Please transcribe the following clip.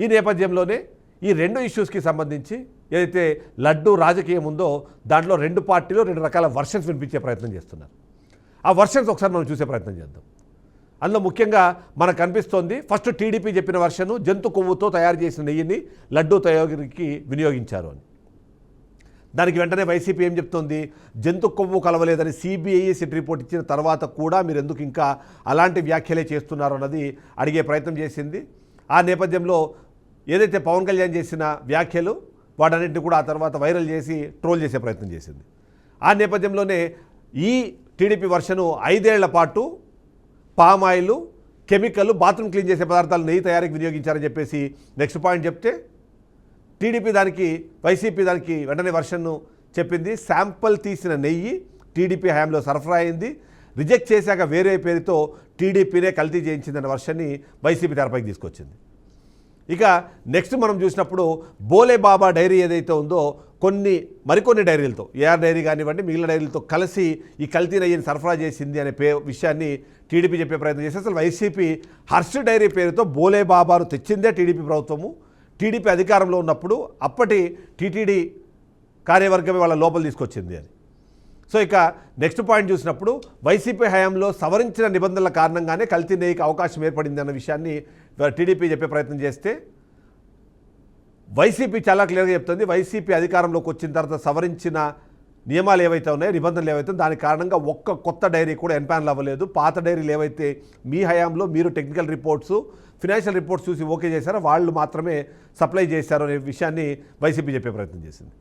ఈ నేపథ్యంలోనే ఈ రెండు ఇష్యూస్కి సంబంధించి ఏదైతే లడ్డు రాజకీయం ఉందో దాంట్లో రెండు పార్టీలు రెండు రకాల వర్షన్స్ వినిపించే ప్రయత్నం చేస్తున్నారు. ఆ వర్షన్స్ ఒకసారి మనం చూసే ప్రయత్నం చేద్దాం. అందులో ముఖ్యంగా మనకు కనిపిస్తోంది ఫస్ట్ టీడీపీ చెప్పిన వర్షను జంతు కొవ్వుతో తయారు చేసిన నెయ్యిని లడ్డు తయారీకి వినియోగించారు అని. దానికి వెంటనే వైసీపీ ఏం చెప్తోంది? జంతు కొవ్వు కలవలేదని సిబిఐ సిట్ రిపోర్ట్ ఇచ్చిన తర్వాత కూడా మీరు ఎందుకు ఇంకా అలాంటి వ్యాఖ్యలే చేస్తున్నారు అన్నది అడిగే ప్రయత్నం చేసింది. ఆ నేపథ్యంలో ఏదైతే పవన్ కళ్యాణ్ చేసిన వ్యాఖ్యలు వాటన్నింటిని కూడా ఆ తర్వాత వైరల్ చేసి ట్రోల్ చేసే ప్రయత్నం చేసింది. ఆ నేపథ్యంలోనే ఈ టీడీపీ వర్షను ఐదేళ్ళ పాటు పామాయిల్ కెమికల్ బాత్రూమ్ క్లీన్ చేసే పదార్థాలు నెయ్యి తయారీకి వినియోగించారని చెప్పేసి నెక్స్ట్ పాయింట్ చెప్తే టీడీపీ దానికి వైసీపీ దానికి వెంటనే వర్షన్ను చెప్పింది. శాంపుల్ తీసిన నెయ్యి టీడీపీ హయాంలో సరఫరా అయింది. రిజెక్ట్ చేశాక వేరే పేరుతో టీడీపీనే కల్తీ చేయించిందన్న వర్షన్ని వైసీపీ తెరపైకి తీసుకొచ్చింది. ఇక నెక్స్ట్ మనం చూసినప్పుడు బోలే బాబా డైరీ ఏదైతే ఉందో కొన్ని మరికొన్ని డైరీలతో ఏఆర్ డైరీ కానివ్వండి మిగిలిన డైరీలతో కలిసి ఈ కల్తీ నయ్యని సరఫరా చేసింది అనే పే విషయాన్ని టీడీపీ చెప్పే ప్రయత్నం చేసి అసలు వైసీపీ హర్ష్ డైరీ పేరుతో బోలే బాబాను తెచ్చిందే టీడీపీ ప్రభుత్వము. టీడీపీ అధికారంలో ఉన్నప్పుడు అప్పటి టీటీడీ కార్యవర్గమే వాళ్ళ లోపల తీసుకొచ్చింది అని సో ఇక నెక్స్ట్ పాయింట్ చూసినప్పుడు వైసీపీ హయాంలో సవరించిన నిబంధనల కారణంగానే కల్తీ నెయ్యికి అవకాశం ఏర్పడింది అన్న విషయాన్ని టీడీపీ చెప్పే ప్రయత్నం చేస్తే వైసీపీ చాలా క్లియర్గా చెప్తుంది. వైసీపీ అధికారంలోకి వచ్చిన తర్వాత సవరించిన నియమాలు ఏవైతే ఉన్నాయో నిబంధనలు ఏవైతే దాని కారణంగా ఒక్క కొత్త డైరీ కూడా ఎన్పానల్ అవ్వలేదు. పాత డైరీలు ఏవైతే మీ హయాంలో మీరు టెక్నికల్ రిపోర్ట్స్ ఫినాన్షియల్ రిపోర్ట్స్ చూసి ఓకే చేశారో వాళ్ళు మాత్రమే సప్లై చేశారు అనే విషయాన్ని వైసీపీ చెప్పే ప్రయత్నం చేసింది.